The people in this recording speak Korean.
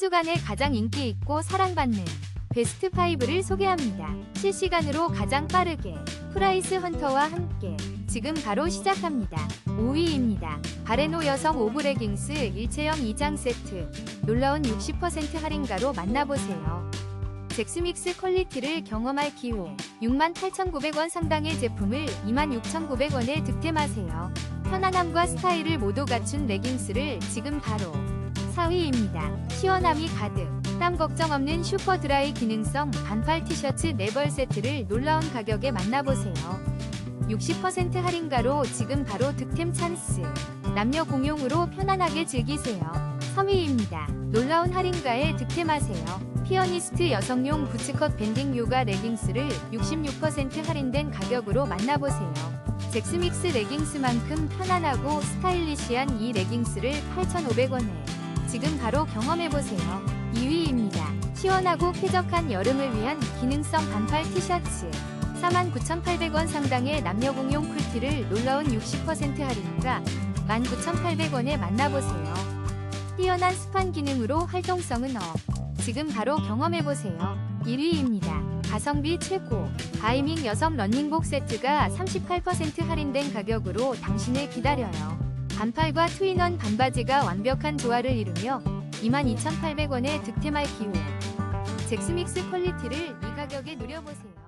주간에 가장 인기 있고 사랑받는 베스트 5를 소개합니다. 실시간으로 가장 빠르게 프라이스 헌터와 함께 지금 바로 시작합니다. 5위입니다. 바레노 여성 오브레깅스 일체형 2장 세트 놀라운 60% 할인가로 만나보세요. 잭스믹스 퀄리티를 경험할 기회 68,900원 상당의 제품을 26,900원에 득템하세요. 편안함과 스타일을 모두 갖춘 레깅스를 지금 바로 4위입니다. 시원함이 가득 땀 걱정 없는 슈퍼 드라이 기능성 반팔 티셔츠 4벌 세트를 놀라운 가격에 만나보세요. 60% 할인가로 지금 바로 득템 찬스. 남녀 공용으로 편안하게 즐기세요. 3위입니다. 놀라운 할인가에 득템하세요. 피어니스트 여성용 부츠컷 밴딩 요가 레깅스를 66% 할인된 가격으로 만나보세요. 잭스믹스 레깅스만큼 편안하고 스타일리시한 이 레깅스를 8,500원에 지금 바로 경험해보세요. 2위입니다. 시원하고 쾌적한 여름을 위한 기능성 반팔 티셔츠 49,800원 상당의 남녀 공용 쿨티를 놀라운 60% 할인가 19,800원에 만나보세요. 뛰어난 스판 기능으로 활동성은 업. 지금 바로 경험해보세요. 1위입니다. 가성비 최고. 바이밍 여성 런닝복 세트가 38% 할인된 가격으로 당신을 기다려요. 반팔과 트윈원 반바지가 완벽한 조화를 이루며 22,800원에 득템할 기회. 잭스믹스 퀄리티를 이 가격에 누려보세요.